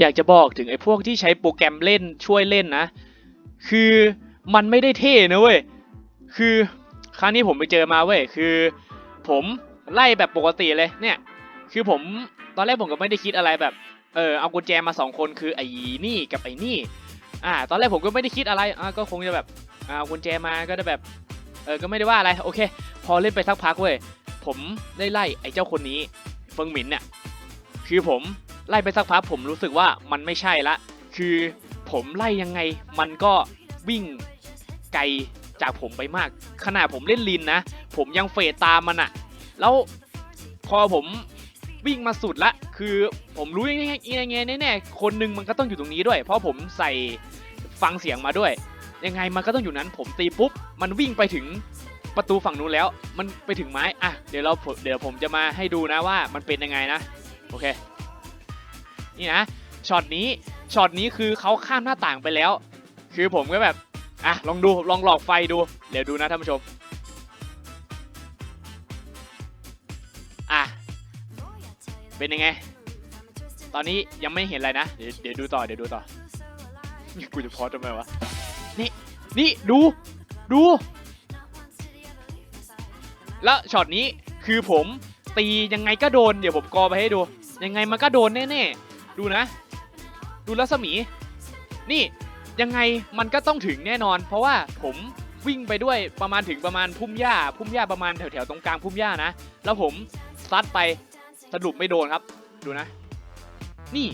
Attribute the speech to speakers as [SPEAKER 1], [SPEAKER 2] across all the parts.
[SPEAKER 1] อยากจะบอกถึงไอ้พวกที่ใช้โปรแกรมเล่นช่วยเล่นนะ คือมันไม่ได้เท่นะเว้ย คือครั้งนี้ผมไปเจอมาเว้ย คือ ผมไล่แบบปกติเลยเนี่ย คือผมตอนแรกผมก็ไม่ได้คิดอะไรแบบ เออเอากุญแจมาสองคนคือไอ้นี่กับไอ้นี่ อ่า ตอนแรกผมก็ไม่ได้คิดอะไร อ่าก็คงจะแบบอ่าเอากุญแจมาก็ได้แบบ เออก็ไม่ได้ว่าอะไร โอเค พอเล่นไปสักพักเว้ย ผมได้ไล่ไอ้เจ้าคนนี้เฟิงหมินเนี่ย คือผม ไล่ไปสักพักผมรู้สึกว่ามันไม่ใช่ละ คือผมไล่ยังไงมันก็วิ่งไกลจากผมไปมาก ขนาดผมเล่นลินนะ ผมยังเฟดตามมันอะแล้วพอผมวิ่งมาสุดละ คือผมรู้ยังไงยังไงแน่ๆคนหนึ่งมันก็ต้องอยู่ตรงนี้ด้วย เพราะผมใส่ฟังเสียงมาด้วย ยังไงมันก็ต้องอยู่นั้น ผมตีปุ๊บ มันวิ่งไปถึงประตูฝั่งนู้นแล้ว มันไปถึงไม้ อะ เดี๋ยวเรา เดี๋ยวผมจะมาให้ดูนะว่ามันเป็นยังไงนะ โอเค นี่นะช็อตนี้ช็อตนี้คือเขาข้ามหน้าต่างไปแล้ว คือผมก็แบบอะลองดูลองหลอกไฟดูเดี๋ยวดูนะท่านผู้ชมอะเป็นยังไง ตอนนี้ยังไม่เห็นอะไรนะเดี๋ยวเดี๋ยวดูต่อเดี๋ยวดูต่อกูจะพอทำไมวะนี่นี่ดูดูแล้วช็อตนี้คือผมตียังไงก็โดนเดี๋ยวผมกอไปให้ดู ยังไงมันก็โดนแน่ๆ ดูนะ ดูรัศมี นี่ยังไงมันก็ต้องถึงแน่นอน เพราะว่าผมวิ่งไปด้วยประมาณถึงประมาณพุ่มหญ้า พุ่มหญ้าประมาณแถวๆตรงกลางพุ่มหญ้านะ แล้วผมซัดไปสรุปไม่โดนครับ ดูนะ นี่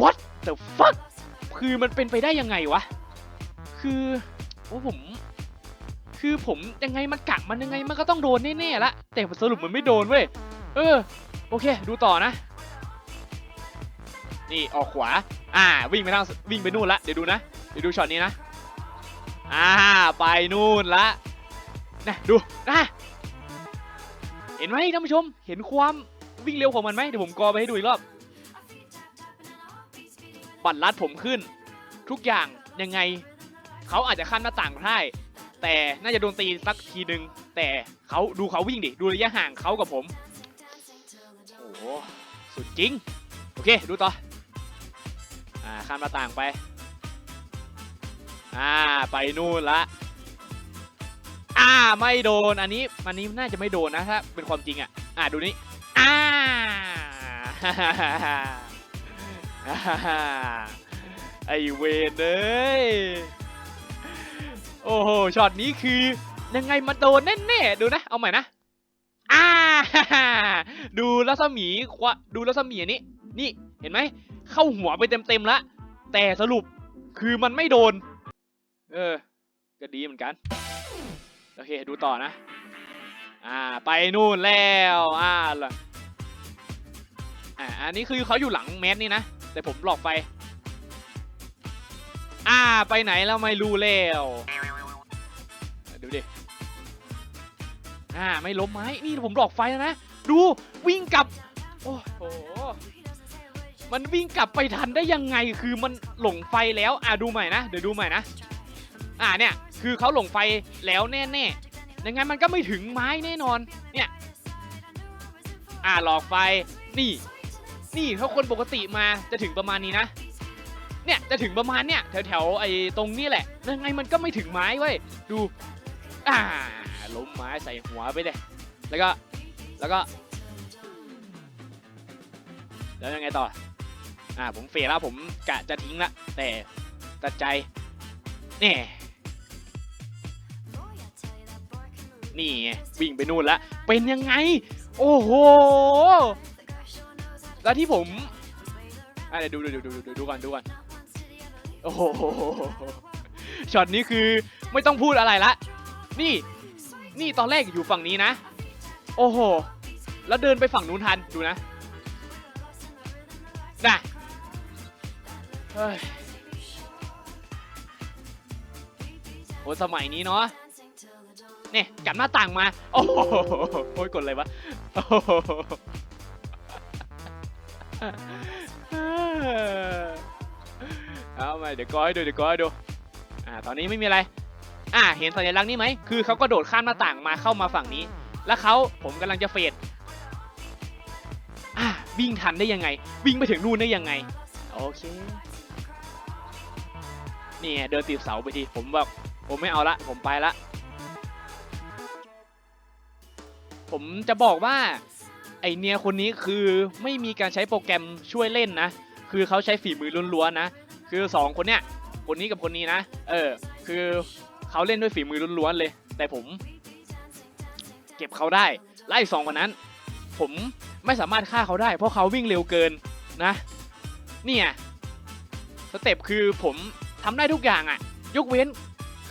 [SPEAKER 1] what the fuck คือมันเป็นไปได้ยังไงวะ คือโอ้ผม คือผมยังไงมันกักมันยังไงมันก็ต้องโดนแน่ๆละแต่สรุปมันไม่โดนเว้ย เออ โอเค ดูต่อนะ นี่ออกขวา อ่า วิ่งไปทางวิ่งไปนู่นละ เดี๋ยวดูนะ เดี๋ยวดูช็อตนี้นะ อ่า ไปนู่นละนะดูนะเห็นไหมท่านผู้ชม เห็นความวิ่งเร็วของมันไหมเดี๋ยวผมกอไปให้ดูอีกรอบ บัตรลัดผมขึ้น ทุกอย่างยังไง เขาอาจจะข้ามหน้าต่างได้แต่น่าจะโดนตีสักทีหนึ่งแต่เขาดูเขาวิ่งดิ ดูระยะห่างเขากับผม หสุดจริง โอเค ดูต่อ อ่าข้ามหน้าต่างไป อ่า ไปนู่นละ อ่า ไม่โดน อันนี้อันนี้น่าจะไม่โดนนะถ้าเป็นความจริงอะ อ่าดูนี่อ่าไอเวนเอ้ย โอ้โห ช็อตนี้คือยังไงมันโดนแน่ๆ ดูนะ เอาใหม่นะ ดูรัศมีควะดูรัศมีอันนี้ นี่เห็นไหม เข้าหัวไปเต็มๆละ แต่สรุปคือมันไม่โดน เออ ก็ดีเหมือนกัน โอเค ดูต่อนะ อ่า ไปนู่นแล้ว อ่าล่ะอ่า อันนี้คือเขาอยู่หลังแมสนี่นะ แต่ผมหลอกไป อ่า ไปไหนแล้วไม่รู้แล้ว ดูดิ อ่าไม่ล้มไม้นี่ผมหลอกไฟแล้วนะ ดูวิ่งกลับ โอ้โห มันวิ่งกลับไปทันได้ยังไงคือมันหลงไฟแล้วอ่าดูใหม่นะเดี๋ยวดูใหม่นะอ่าเนี่ยคือเขาหลงไฟแล้วแน่ๆยังไงมันก็ไม่ถึงไม้แน่นอนเนี่ยอ่าหลอกไฟนี่ นี่ถ้าคนปกติมาจะถึงประมาณนี้นะเนี่ยจะถึงประมาณเนี่ยแถวๆไอ้ตรงนี้แหละยังไงมันก็ไม่ถึงไม้เว้ยดูอ่า ล้มไม้ใส่หัวไปเลยแล้วก็ แล้วก็ แล้วยังไงต่อ อ่า ผมเฟรแล้วผมกะจะทิ้งละ แต่ตัดใจแน่นี่ไงวิ่งไปนู่นละ เป็นยังไง โอ้โห แล้วที่ผมอะเดี๋ยวดูดูดูดูดูดูก่อนดูก่อนโอ้โหช็อตนี้คือไม่ต้องพูดอะไรละ นี่ นี่ตอนแรกอยู่ฝั่งนี้นะ โอ้โห แล้วเดินไปฝั่งนู้นทัน ดูนะ น่ะเฮ้ยโหสมัยนี้เนาะเนี่ยกัดหน้าต่างมา โอ้โหโอ้ยกดอะไรวะโอ้โหเอามาเดี๋ยวก้อยดูเดี๋ยวก้อยดู อ่า ตอนนี้ไม่มีอะไร อ่าเห็นสัญลักษณ์นี้ไหมคือเขาก็โดดข้ามหน้าต่างมาเข้ามาฝั่งนี้ แล้วเขาผมกำลังจะเฟดอ่าวิ่งทันได้ยังไง วิ่งไปถึงนู่นได้ยังไงโอเคนี่เดินติดเสาไปทีผมแบบผมไม่เอาละผมไปละ ผมจะบอกว่าไอเนียคนนี้คือไม่มีการใช้โปรแกรมช่วยเล่นนะ คือเขาใช้ฝีมือล้วนๆนะ คือสองคนเนี้ย คนนี้กับคนนี้นะ เออ คือ เขาเล่นด้วยฝีมือล้วนๆเลย แต่ผม เก็บเขาได้ไล่สองคนนั้น ผมไม่สามารถฆ่าเขาได้ เพราะเขาวิ่งเร็วเกินนะเนี่ยสเต็ปคือผมทำได้ทุกอย่างอะยกเว้น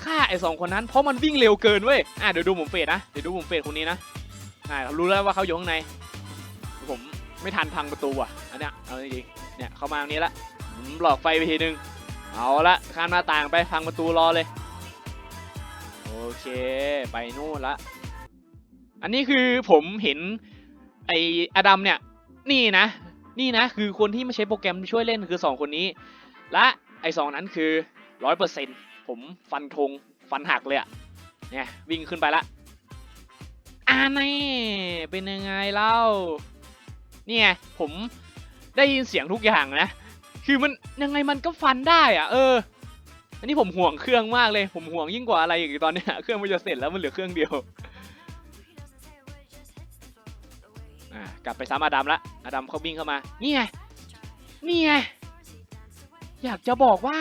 [SPEAKER 1] ฆ่าไอ้สองคนนั้นเพราะมันวิ่งเร็วเกินเว้ยอะเดี๋ยวดูผมเฟดนะเดี๋ยวดูผมเฟดคนนี้นะอ่าเรารู้แล้วว่าเขาอยู่ข้างใน ผมไม่ทันพังประตูอะอันเนี้ยเอาจริงเนี่ยเข้ามาตรงนี้ละผมหลอกไฟไปทีนึงเอาละข้ามหน้าต่างไปพังประตูรอเลย โอเค ไปนู่นละ อันนี้คือผมเห็นไออดัมเนี่ย นี่นะ นี่นะ คือคนที่ไม่ใช้โปรแกรมช่วยเล่นคือ 2 คนนี้ และไอสองนั้นคือร้อยเปอร์เซ็นผมฟันธงฟันหักเลยอะเนี่ยวิ่งขึ้นไปละอ่านี่เป็นยังไงเล่า เนี่ยผมได้ยินเสียงทุกอย่างนะ คือมันยังไงมันก็ฟันได้อะเออ อันนี้ผมห่วงเครื่องมากเลย ผมห่วงยิ่งกว่าอะไรอีกตอนเนี้ย เครื่องมันจะเสร็จแล้วมันเหลือเครื่องเดียว อะกลับไปซ้ำอาดัมละ อาดัมเขาวิ่งเข้ามา นี่ไง นี่ไง อยากจะบอกว่า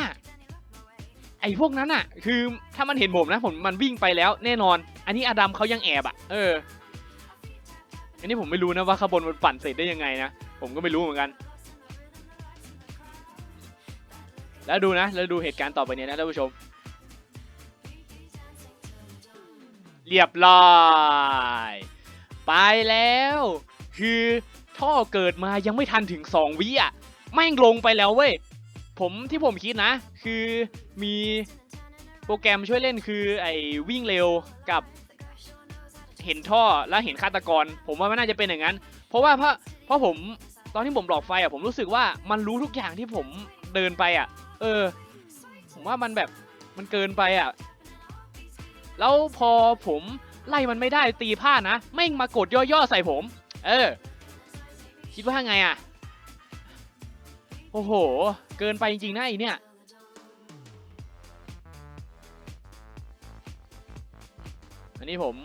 [SPEAKER 1] ไอ้พวกนั้นอะ คือถ้ามันเห็นผมนะ ผมมันวิ่งไปแล้วแน่นอน อันนี้อาดัมเขายังแอบอะ เออ อันนี้ผมไม่รู้นะว่าขาบวนมันปั่นเสร็จได้ยังไงนะ ผมก็ไม่รู้เหมือนกัน แล้วดูนะ แล้วดูเหตุการณ์ต่อไปเนี้นะท่านผู้ชม เรียบร้อย ไปแล้ว คือท่อเกิดมายังไม่ทันถึง 2 วิอะแม่งลงไปแล้วเว้ย ผมที่ผมคิดนะ คือมีโปรแกรมช่วยเล่นคือไอ้วิ่งเร็วกับเห็นท่อแล้วเห็นฆาตกร ผมว่ามันน่าจะเป็นอย่างนั้น เพราะว่าเพราะเพราะผม ตอนที่ผมหลอกไฟอะผมรู้สึกว่ามันรู้ทุกอย่างที่ผมเดินไปอะ เออ ผมว่ามันแบบมันเกินไปอะ แล้วพอผมไล่มันไม่ได้ตีพลานะแม่งมากดย่อๆใส่ผม เออ คิดว่าไงอะ โอ้โห เกินไปจริงๆนะไอเนี่ยอันนี้ผม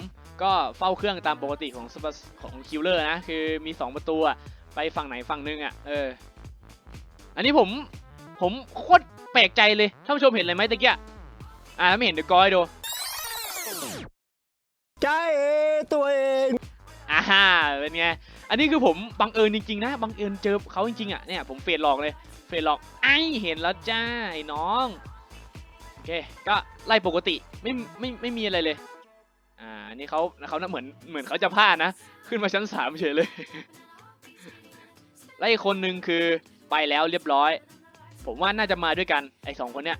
[SPEAKER 1] ก็เฝ้าเครื่องตามปกติของของคิลเลอร์นะ คือมี 2 ประตู ไปฝั่งไหนฝั่งนึงอะเอออันนี้ผมผมโคตรแปลกใจเลยท่านผู้ชมเห็นอะไรไหมตะเกียอ่าไม่เห็นเดี๋ยวกอยดู
[SPEAKER 2] ใจเอตัวเอง
[SPEAKER 1] อ่าฮะเป็นไงอันนี้คือผมบังเอิญจริงๆนะบังเอิญเจอเขาจริงๆอะเนี่ยผมเฟดหลอกเลยเฟดหลอกไอเห็นแล้วจ้าไอ้น้องโอเคก็ไล่ปกติไม่ไม่ไม่มีอะไรเลยอ่าอันนี้เขาเขาน่ะเหมือนเหมือนเขาจะพลาดนะ ขึ้นมาชั้นสามเฉยเลย แล้วอีกคนนึงคือไปแล้วเรียบร้อย ผมว่าน่าจะมาด้วยกันไอ้สองคนเนี้ย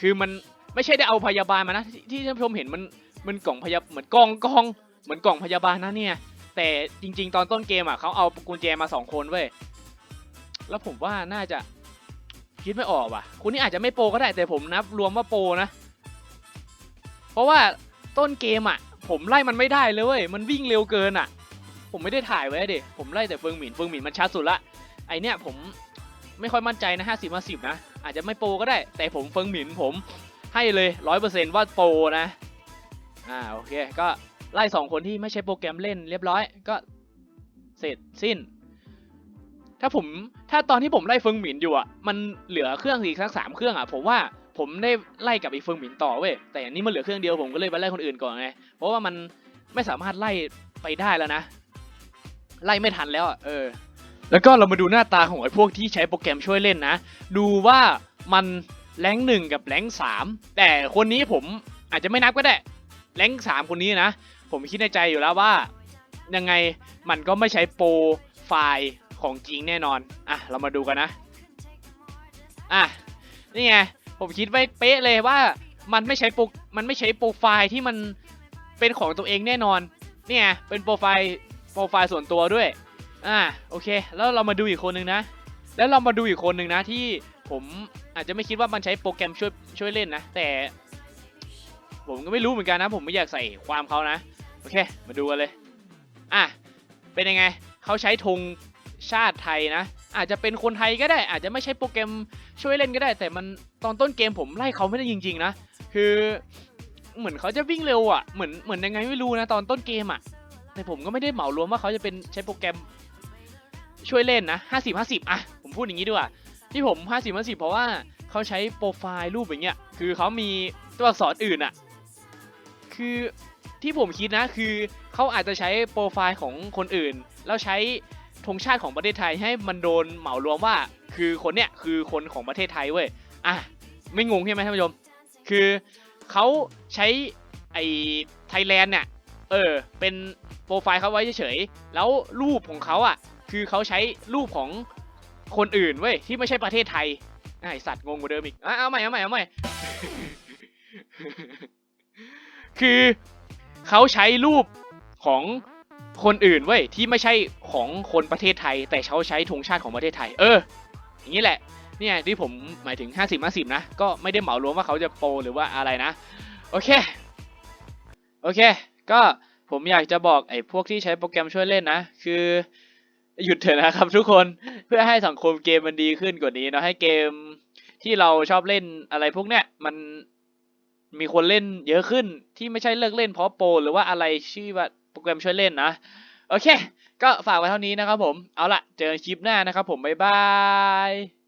[SPEAKER 1] คือมันไม่ใช่ได้เอาพยาบาลมานะที่ที่ท่านผู้ชมเห็นมันมันกล่องพยาเหมือนกล่องกล่องเหมือนกล่องพยาบาลนะเนี่ย แต่จริง ๆ ตอนต้นเกมอะเขาเอากุญแจมาสองคนเว้ยแล้วผมว่าน่าจะคิดไม่ออกว่ะคุณนี่อาจจะไม่โปรก็ได้แต่ผมนับรวมว่าโปรนะ เพราะว่าต้นเกมอะ ผมไล่มันไม่ได้เลยเว้ยมันวิ่งเร็วเกินอะ ผมไม่ได้ถ่ายไว้เด็ผมไล่แต่เฟิงหมินเฟิงหมินมันช้าสุดละไอเนี้ยผมไม่ค่อยมั่นใจนะห้าสิบมาสิบนะ อาจจะไม่โปรก็ได้ แต่ผมเฟิงหมินผมให้เลยร้อยเปอร์เซนต์ว่าโปรนะอ่าโอเคก็ไล่สองคนที่ไม่ใช้โปรแกรมเล่นเรียบร้อยก็เสร็จสิ้น ถ้าผมถ้าตอนที่ผมไล่เฟิงหมินอยู่อะมันเหลือเครื่องอีกสักสามเครื่องอะผมว่าผมได้ไล่กับอีเฟิงหมินต่อเว้ยแต่อันนี้มันเหลือเครื่องเดียวผมก็เลยไปไล่คนอื่นก่อนไงเพราะว่ามันไม่สามารถไล่ไปได้แล้วนะ ไล่ไม่ทันแล้วอะเออ แล้วก็เรามาดูหน้าตาของไอ้พวกที่ใช้โปรแกรมช่วยเล่นนะ ดูว่ามันแรงหนึ่งกับแรงสามแต่คนนี้ผมอาจจะไม่นับก็ได้แรงสามคนนี้นะ ผมคิดในใจอยู่แล้วว่า ยังไงมันก็ไม่ใช้โปรไฟล์ของจริงแน่นอน อะ เรามาดูกันนะ อะ นี่ไง ผมคิดไว้เป๊ะเลยว่ามันไม่ใช้โปรมันไม่ใช้โปรไฟล์ที่มันเป็นของตัวเองแน่นอน เนี่ย เป็นโปรไฟล์ โปรไฟล์ส่วนตัวด้วย อะโอเค แล้วเรามาดูอีกคนนึงนะ แล้วเรามาดูอีกคนหนึ่งนะที่ผมอาจจะไม่คิดว่ามันใช้โปรแกรมช่วยช่วยเล่นนะ แต่ ผมก็ไม่รู้เหมือนกันนะ ผมไม่อยากใส่ความเขานะ โอเค มาดูกันเลย อะเป็นยังไงเขาใช้ธงชาติไทยนะ อาจจะเป็นคนไทยก็ได้ อาจจะไม่ใช่โปรแกรมช่วยเล่นก็ได้ แต่มันตอนต้นเกมผมไล่เขาไม่ได้จริง ๆ นะ คือเหมือนเขาจะวิ่งเร็วอะเหมือนเหมือนยังไงไม่รู้นะ ตอนต้นเกมอะ แต่ผมก็ไม่ได้เหมารวมว่าเขาจะเป็นใช้โปรแกรมช่วยเล่นนะห้าสิบห้าสิบอะ ผมพูดอย่างนี้ดีกว่า ที่ผมห้าสิบห้าสิบเพราะว่าเขาใช้โปรไฟล์รูปอย่างเงี้ย คือเขามีตัวอักษรอื่นอะคือที่ผมคิดนะคือเขาอาจจะใช้โปรไฟล์ของคนอื่น แล้วใช้ธงชาติของประเทศไทยให้มันโดนเหมารวมว่า คือคนเนี้ยคือคนของประเทศไทยเว้ย อะ ไม่งงใช่ไหมท่านผู้ชม คือเขาใช้ไอ้ไทยแลนด์เนี่ย เออ เป็น โปรไฟล์เขาไว้เฉยๆแล้วรูปของเขาอะ คือเขาใช้รูปของคนอื่นเว้ยที่ไม่ใช่ประเทศไทยไอสัตว์งงกว่าเดิมอีกอะเอาใหม่เอาใหม่เอาใหม่คือเขาใช้รูปของคนอื่นเว้ยที่ไม่ใช่ของคนประเทศไทย แต่เขาใช้ธงชาติของประเทศไทย เออ อย่างนี้แหละเนี่ยที่ผมหมายถึง 50 50 นะ ก็ไม่ได้เหมารวมว่าเขาจะโปรหรือว่าอะไรนะ โอเค โอเค ก็ ผมอยากจะบอกไอ้พวกที่ใช้โปรแกรมช่วยเล่นนะ คือหยุดเถอะนะครับทุกคนเพื่อให้สังคมเกมมันดีขึ้นกว่านี้เนอะให้เกมที่เราชอบเล่นอะไรพวกเนี้ยมันมีคนเล่นเยอะขึ้นที่ไม่ใช่เลิกเล่นเพราะโปรหรือว่าอะไรชื่อว่าโปรแกรมช่วยเล่นนะ โอเค ก็ฝากไว้เท่านี้นะครับผม เอาละเจอกันคลิปหน้านะครับผม บ๊ายบาย